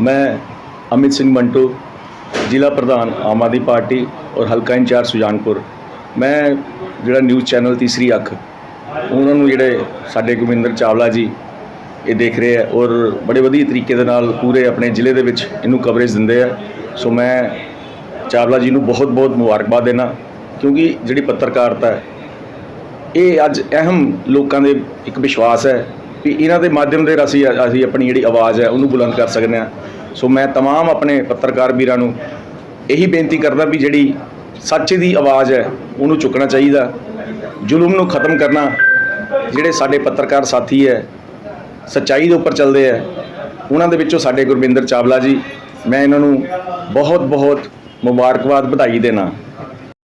ਮੈਂ ਅਮਿਤ ਸਿੰਘ ਮੰਟੂ, ਜ਼ਿਲ੍ਹਾ ਪ੍ਰਧਾਨ ਆਮ ਆਦਮੀ ਪਾਰਟੀ ਔਰ ਹਲਕਾ ਇੰਚਾਰਜ ਸੁਜਾਨਪੁਰ। ਮੈਂ ਜਿਹੜਾ ਨਿਊਜ਼ ਚੈਨਲ ਤੀਸਰੀ ਅੱਖ, ਉਹਨਾਂ ਨੂੰ ਜਿਹੜੇ ਸਾਡੇ ਗੁਰਮਿੰਦਰ ਚਾਵਲਾ ਜੀ, ਇਹ ਦੇਖ ਰਹੇ ਆ ਔਰ ਬੜੇ ਵਧੀਆ ਤਰੀਕੇ ਦੇ ਨਾਲ ਪੂਰੇ ਆਪਣੇ ਜ਼ਿਲ੍ਹੇ ਦੇ ਵਿੱਚ ਇਹਨੂੰ ਕਵਰੇਜ ਦਿੰਦੇ ਆ। ਸੋ ਮੈਂ ਚਾਵਲਾ ਜੀ ਨੂੰ ਬਹੁਤ ਬਹੁਤ ਮੁਬਾਰਕਬਾਦ ਦੇਣਾ, ਕਿਉਂਕਿ ਜਿਹੜੀ ਪੱਤਰਕਾਰਤਾ ਹੈ, ਇਹ ਅੱਜ ਅਹਿਮ ਲੋਕਾਂ ਦੇ ਇੱਕ ਵਿਸ਼ਵਾਸ ਹੈ ਕਿ ਇਹਨਾਂ ਦੇ ਮਾਧਿਅਮ ਦੇ ਅਸੀਂ ਅਸੀਂ ਆਪਣੀ ਜਿਹੜੀ ਆਵਾਜ਼ ਹੈ ਉਹਨੂੰ ਬੁਲੰਦ ਕਰ ਸਕਦੇ ਹਾਂ ਸੋ ਮੈਂ तमाम ਆਪਣੇ ਪੱਤਰਕਾਰ ਵੀਰਾਂ ਨੂੰ ਇਹੀ ਬੇਨਤੀ ਕਰਦਾ ਵੀ ਜਿਹੜੀ ਸੱਚ ਦੀ ਆਵਾਜ਼ ਹੈ ਉਹਨੂੰ ਚੁੱਕਣਾ ਚਾਹੀਦਾ ਜ਼ੁਲਮ ਨੂੰ ਖਤਮ ਕਰਨਾ ਜਿਹੜੇ ਸਾਡੇ ਪੱਤਰਕਾਰ ਸਾਥੀ ਹੈ ਸੱਚਾਈ ਦੇ ਉੱਪਰ ਚੱਲਦੇ ਹੈ ਉਹਨਾਂ ਦੇ ਵਿੱਚੋਂ ਸਾਡੇ ਗੁਰਵਿੰਦਰ ਚਾਵਲਾ ਜੀ ਮੈਂ ਇਹਨਾਂ ਨੂੰ ਬਹੁਤ ਬਹੁਤ ਮੁਬਾਰਕਬਾਦ ਵਧਾਈ ਦੇਣਾ